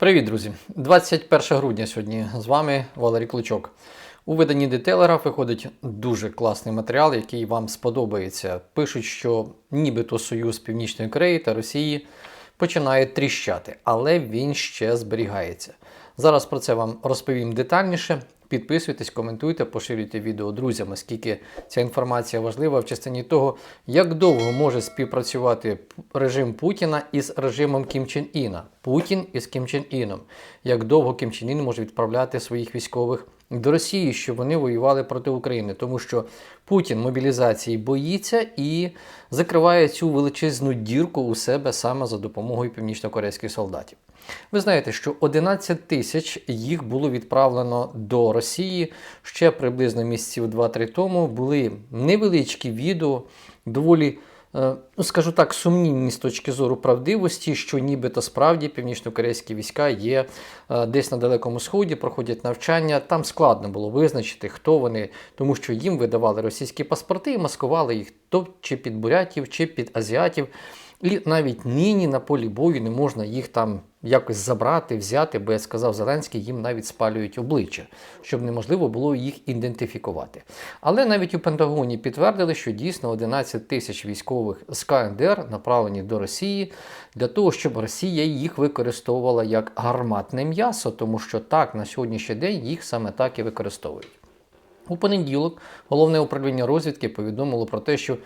Привіт, друзі! 21 грудня сьогодні з вами Валерій Кличок. У виданні детейлера виходить дуже класний матеріал, який вам сподобається. Пишуть, що нібито Союз Північної Кореї та Росії починає тріщати, але він ще зберігається. Зараз про це вам розповім детальніше. Підписуйтесь, коментуйте, поширюйте відео друзям, оскільки ця інформація важлива в частині того, як довго може співпрацювати режим Путіна із режимом Кім Чен Іна, Путін із Кім Чен Іном, як довго Кім Чен Ін може відправляти своїх військових до Росії, щоб вони воювали проти України, тому що Путін мобілізації боїться і закриває цю величезну дірку у себе саме за допомогою північно-корейських солдатів. Ви знаєте, що 11 тисяч їх було відправлено до Росії ще приблизно місяців 2-3 тому. Були невеличкі відео, доволі, е, ну скажу так, сумнівні з точки зору правдивості, що нібито справді північно-корейські війська є е, десь на Далекому Сході, проходять навчання. Там складно було визначити, хто вони, тому що їм видавали російські паспорти і маскували їх то чи під бурятів, чи під азіатів. І навіть нині на полі бою не можна їх там якось забрати, взяти, бо як сказав Зеленський, їм навіть спалюють обличчя, щоб неможливо було їх ідентифікувати. Але навіть у Пентагоні підтвердили, що дійсно 11 тисяч військових з КНДР направлені до Росії для того, щоб Росія їх використовувала як гарматне м'ясо, тому що так на сьогоднішній день їх саме так і використовують. У понеділок головне управління розвідки повідомило про те, що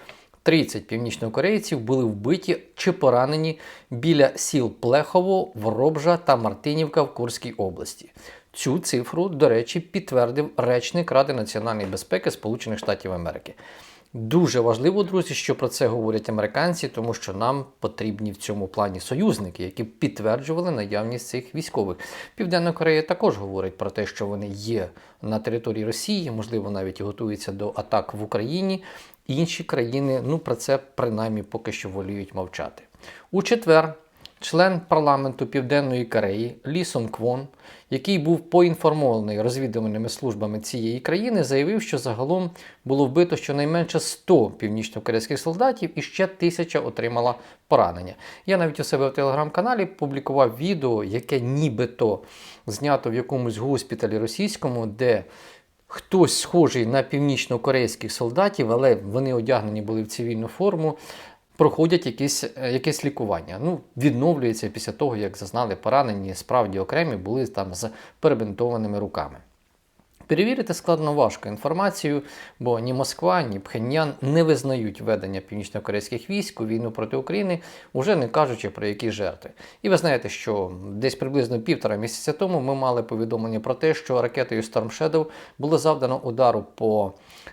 30 північнокорейців були вбиті чи поранені біля сіл Плехово, Воробжа та Мартинівка в Курській області. Цю цифру, до речі, підтвердив речник Ради національної безпеки Сполучених Штатів Америки. Дуже важливо, друзі, що про це говорять американці, тому що нам потрібні в цьому плані союзники, які підтверджували наявність цих військових. Південна Корея також говорить про те, що вони є на території Росії, можливо, навіть готуються до атак в Україні. Інші країни ну про це принаймні поки що воліють мовчати. У четвер член парламенту Південної Кореї Лі Сон Квон, який був поінформований розвідувальними службами цієї країни, заявив, що загалом було вбито щонайменше 100 північно-корейських солдатів і ще тисяча отримала поранення. Я навіть у себе в телеграм-каналі публікував відео, яке нібито знято в якомусь госпіталі російському, де Хтось схожий на північно-корейських солдатів, але вони одягнені були в цивільну форму, проходять якісь, е, якесь лікування. Ну, Відновлюється після того, як зазнали поранені, справді окремі були там з перебинтованими руками. Перевірити складно важко інформацію, бо ні Москва, ні Пхеньян не визнають ведення північно-корейських військ у війну проти України, уже не кажучи про які жертви. І ви знаєте, що десь приблизно півтора місяця тому ми мали повідомлення про те, що ракетою Storm Shadow було завдано удару по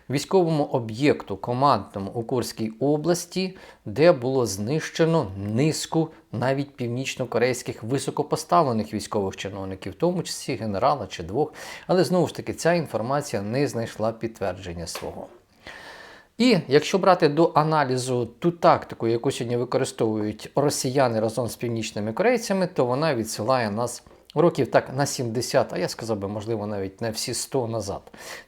військовому об'єкту командному у Курській області, де було знищено низку навіть північно-корейських високопоставлених військових чиновників, в тому числі генерала чи двох. Але знову ж таки, ця інформація не знайшла підтвердження свого. І якщо брати до аналізу ту тактику, яку сьогодні використовують росіяни разом з північними корейцями, то вона відсилає нас років так на 70, а я сказав би, можливо, навіть не всі 100 назад.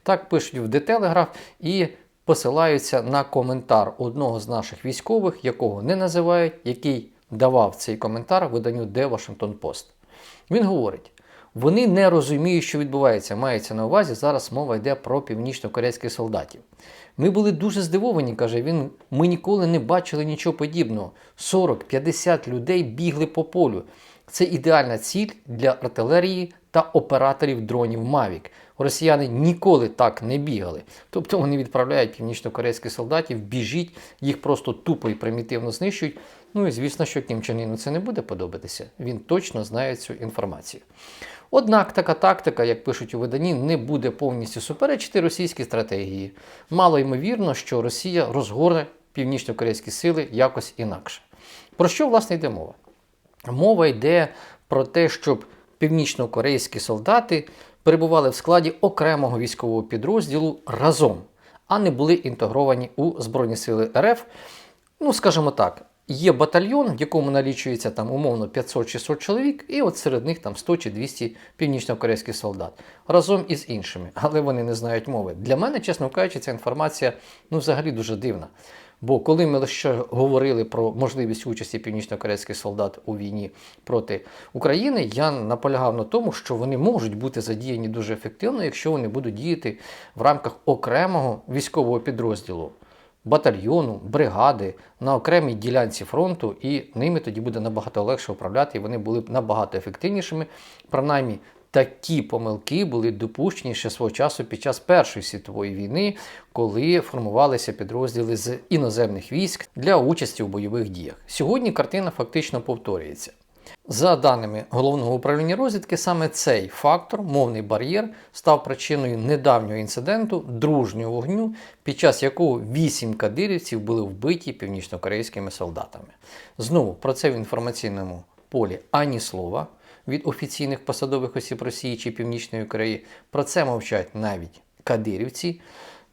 Так пишуть в Детелеграф і посилаються на коментар одного з наших військових, якого не називають, який давав цей коментар виданню The Washington Post. Він говорить. Вони не розуміють, що відбувається. Мається на увазі, зараз мова йде про північно-корейських солдатів. Ми були дуже здивовані, каже він. Ми ніколи не бачили нічого подібного. 40-50 людей бігли по полю. Це ідеальна ціль для артилерії та операторів дронів Mavic. Росіяни ніколи так не бігали. Тобто вони відправляють північно-корейських солдатів, біжіть, їх просто тупо і примітивно знищують. Ну і звісно, що Кім Чен Іну це не буде подобатися. Він точно знає цю інформацію. Однак така тактика, як пишуть у виданні, не буде повністю суперечити російській стратегії. Мало ймовірно, що Росія розгорне північно-корейські сили якось інакше. Про що власне йде мова? Мова йде про те, щоб північно-корейські солдати перебували в складі окремого військового підрозділу разом, а не були інтегровані у Збройні Сили РФ. Ну, скажімо так, є батальйон, в якому налічується там умовно 500-600 чоловік, і от серед них там 100 чи 200 північно-корейських солдат разом із іншими, але вони не знають мови. Для мене, чесно кажучи, ця інформація ну, взагалі дуже дивна. Бо коли ми лише говорили про можливість участі північно-корейських солдат у війні проти України, я наполягав на тому, що вони можуть бути задіяні дуже ефективно, якщо вони будуть діяти в рамках окремого військового підрозділу. Батальйону, бригади на окремій ділянці фронту, і ними тоді буде набагато легше управляти, і вони були б набагато ефективнішими. Принаймні, такі помилки були допущені ще свого часу під час Першої світової війни, коли формувалися підрозділи з іноземних військ для участі у бойових діях. Сьогодні картина фактично повторюється. За даними головного управління розвідки, саме цей фактор, мовний бар'єр, став причиною недавнього інциденту дружнього вогню, під час якого вісім кадирівців були вбиті північнокорейськими солдатами. Знову про це в інформаційному полі ані слова від офіційних посадових осіб Росії чи Північної Кореї. Про це мовчать навіть кадирівці.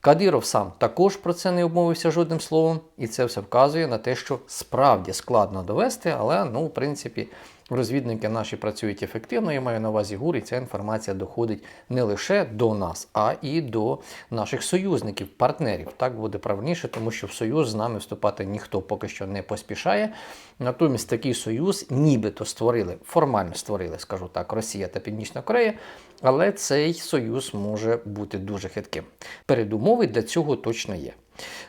Кадиров сам також про це не обмовився жодним словом, і це все вказує на те, що справді складно довести, але ну, в принципі, розвідники наші працюють ефективно. Я маю на увазі ГУР, і ця інформація доходить не лише до нас, а і до наших союзників, партнерів. Так буде правильніше, тому що в союз з нами вступати ніхто поки що не поспішає. Натомість такий союз нібито створили, формально створили, скажу так, Росія та Північна Корея. Але цей союз може бути дуже хитким. Передумови для цього точно є.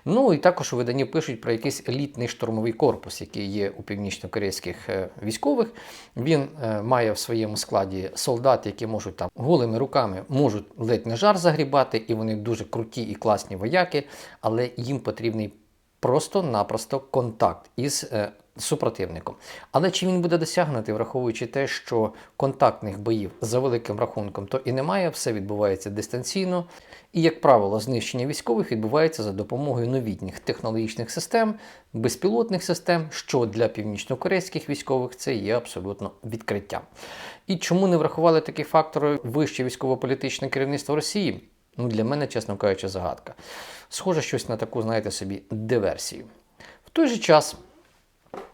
Ну і також у виданні пишуть про якийсь елітний штурмовий корпус, який є у північно-корейських е, військових. Він е, має в своєму складі солдат, які можуть там голими руками можуть ледь не жар загрібати, і вони дуже круті і класні вояки, але їм потрібний просто-напросто контакт із е, супротивником. Але чи він буде досягнутий, враховуючи те, що контактних боїв за великим рахунком то і немає, все відбувається дистанційно. І, як правило, знищення військових відбувається за допомогою новітніх технологічних систем, безпілотних систем, що для північнокорейських військових це є абсолютно відкриттям. І чому не врахували такі фактори вище військово-політичне керівництво Росії? Ну, для мене, чесно кажучи, загадка. Схоже щось на таку, знаєте собі, диверсію. В той же час.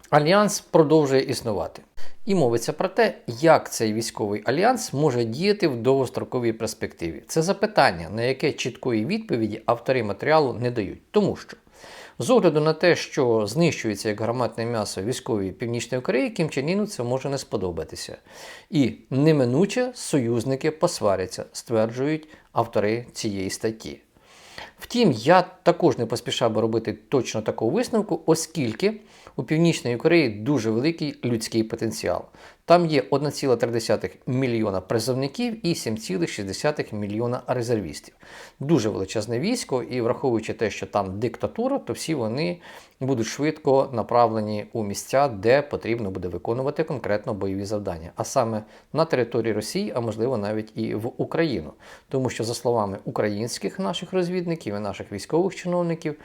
Альянс продовжує існувати. І мовиться про те, як цей військовий альянс може діяти в довгостроковій перспективі. Це запитання, на яке чіткої відповіді автори матеріалу не дають. Тому що, з огляду на те, що знищується як гарматне м'ясо військової Північної Кореї, Кім Чен Іну це може не сподобатися. І неминуче союзники посваряться, стверджують автори цієї статті. Втім, я також не поспішав би робити точно таку висновку, оскільки у Північної Кореї дуже великий людський потенціал. Там є 1,3 мільйона призовників і 7,6 мільйона резервістів. Дуже величезне військо, і враховуючи те, що там диктатура, то всі вони будуть швидко направлені у місця, де потрібно буде виконувати конкретно бойові завдання, а саме на території Росії, а можливо навіть і в Україну. Тому що, за словами українських наших розвідників і наших військових чиновників,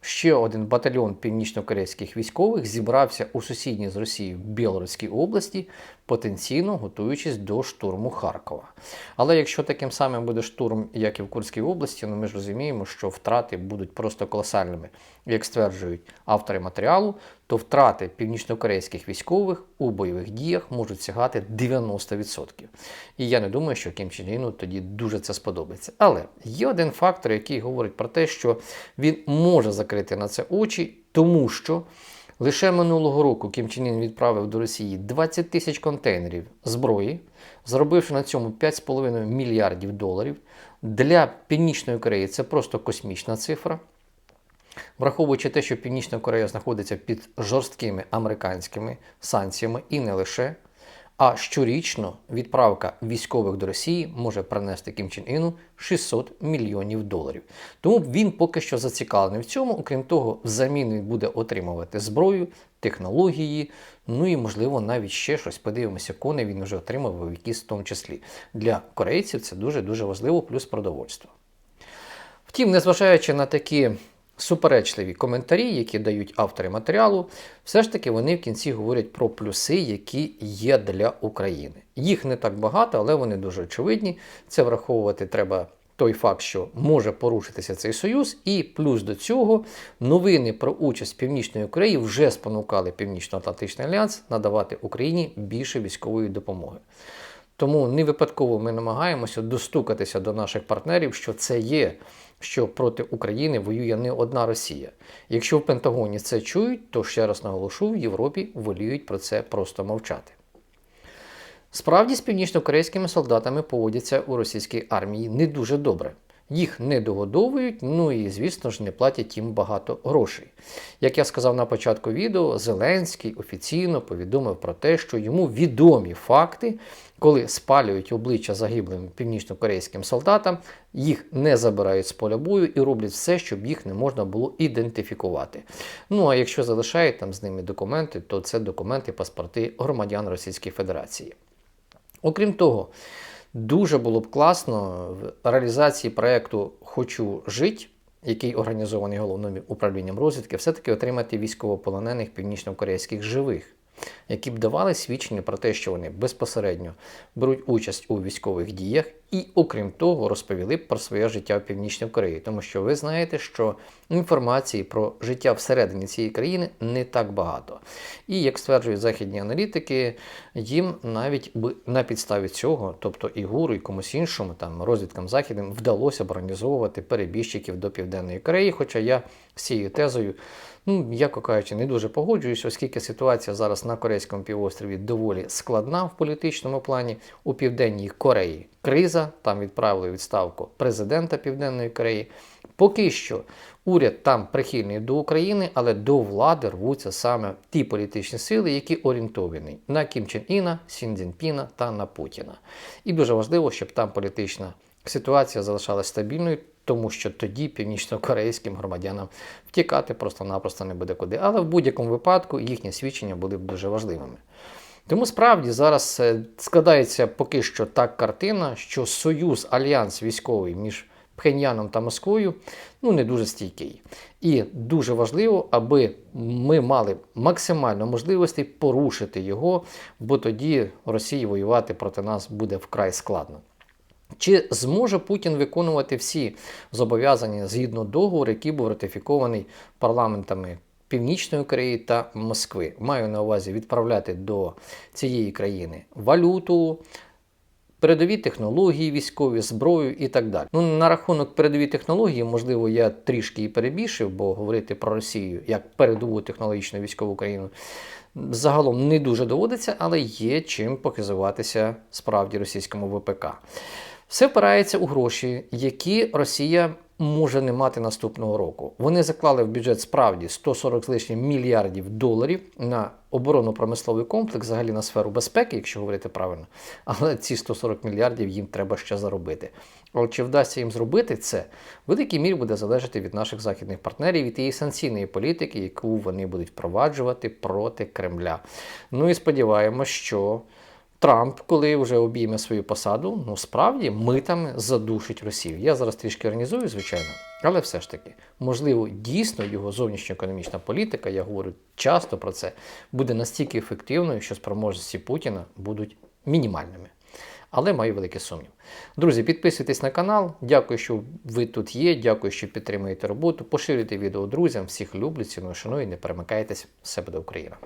Ще один батальйон північно-корейських військових зібрався у сусідній з Росією Білоруській області, потенційно готуючись до штурму Харкова. Але якщо таким самим буде штурм, як і в Курській області, ну ми ж розуміємо, що втрати будуть просто колосальними. Як стверджують автори матеріалу, то втрати північно-корейських військових у бойових діях можуть сягати 90%. І я не думаю, що Кім Чен Іну тоді дуже це сподобається. Але є один фактор, який говорить про те, що він може закрити на це очі, тому що. Лише минулого року Кім Чен Ін відправив до Росії 20 тисяч контейнерів зброї, заробивши на цьому 5,5 мільярдів доларів. Для Північної Кореї це просто космічна цифра. Враховуючи те, що Північна Корея знаходиться під жорсткими американськими санкціями і не лише. А щорічно відправка військових до Росії може принести Кім Чен Іну 600 мільйонів доларів. Тому він поки що зацікавлений в цьому. Окрім того, взамін він буде отримувати зброю, технології, ну і, можливо, навіть ще щось. Подивимося, кони він вже отримав в якісь в тому числі. Для корейців це дуже-дуже важливо, плюс продовольство. Втім, незважаючи на такі суперечливі коментарі, які дають автори матеріалу, все ж таки вони в кінці говорять про плюси, які є для України. Їх не так багато, але вони дуже очевидні. Це враховувати треба. Той факт, що може порушитися цей союз, і плюс до цього новини про участь Північної Кореї вже спонукали Північно-Атлантичний альянс надавати Україні більше військової допомоги. Тому не випадково ми намагаємося достукатися до наших партнерів, що це є, що проти України воює не одна Росія. Якщо в Пентагоні це чують, то ще раз наголошу, в Європі воліють про це просто мовчати. Справді з північнокорейськими солдатами поводяться у російській армії не дуже добре. Їх не догодовують, ну і, звісно ж, не платять їм багато грошей. Як я сказав на початку відео, Зеленський офіційно повідомив про те, що йому відомі факти, коли спалюють обличчя загиблим північнокорейським солдатам, їх не забирають з поля бою і роблять все, щоб їх не можна було ідентифікувати. Ну а якщо залишають там з ними документи, то це документи, паспорти громадян Російської Федерації. Окрім того, дуже було б класно в реалізації проєкту Хочу жити, який організований головним управлінням розвідки, все-таки отримати військовополонених північнокорейських живих, які б давали свідчення про те, що вони безпосередньо беруть участь у військових діях, і, окрім того, розповіли б про своє життя в Північній Кореї. Тому що ви знаєте, що інформації про життя всередині цієї країни не так багато. І як стверджують західні аналітики, їм навіть би на підставі цього, тобто і ГУРу, і комусь іншому, там розвідкам західним, вдалося б організовувати перебіжчиків до Південної Кореї. Хоча я з цією тезою, ну яко кажучи, не дуже погоджуюсь, оскільки ситуація зараз на Корейському півострові доволі складна в політичному плані у Південній Кореї. Криза там відправили відставку президента Південної Кореї. Поки що уряд там прихильний до України, але до влади рвуться саме ті політичні сили, які орієнтовані на Кім Чен Іна, Сін Цзіньпіна та на Путіна. І дуже важливо, щоб там політична ситуація залишалась стабільною, тому що тоді північно-корейським громадянам втікати просто-напросто не буде куди. Але в будь-якому випадку їхні свідчення були б дуже важливими. Тому справді зараз е, складається поки що так картина, що союз, альянс військовий між Пхеньяном та Москвою ну, не дуже стійкий. І дуже важливо, аби ми мали максимально можливостей порушити його, бо тоді Росії воювати проти нас буде вкрай складно. Чи зможе Путін виконувати всі зобов'язання згідно договору, який був ратифікований парламентами Північної Кореї та Москви? Маю на увазі відправляти до цієї країни валюту, передові технології, військові зброю і так далі. Ну на рахунок передові технології, можливо, я трішки і перебільшив, бо говорити про Росію як передову технологічну військову країну загалом не дуже доводиться, але є чим похизуватися справді російському ВПК. Все впирається у гроші, які Росія може не мати наступного року. Вони заклали в бюджет справді 140 з лишнім мільярдів доларів на оборонно-промисловий комплекс, взагалі на сферу безпеки, якщо говорити правильно. Але ці 140 мільярдів їм треба ще заробити. Але чи вдасться їм зробити це, в великій мірі буде залежати від наших західних партнерів і тієї санкційної політики, яку вони будуть впроваджувати проти Кремля. Ну і сподіваємось, що. Трамп, коли вже обійме свою посаду, ну справді митами задушить Росію. Я зараз трішки організую, звичайно, але все ж таки, можливо, дійсно його зовнішньоекономічна політика, я говорю часто про це, буде настільки ефективною, що спроможності Путіна будуть мінімальними. Але маю великий сумнів. Друзі, підписуйтесь на канал. Дякую, що ви тут є. Дякую, що підтримуєте роботу. Поширюйте відео друзям. Всіх люблю, ціную, шаную, не перемикайтесь. Все буде Україна!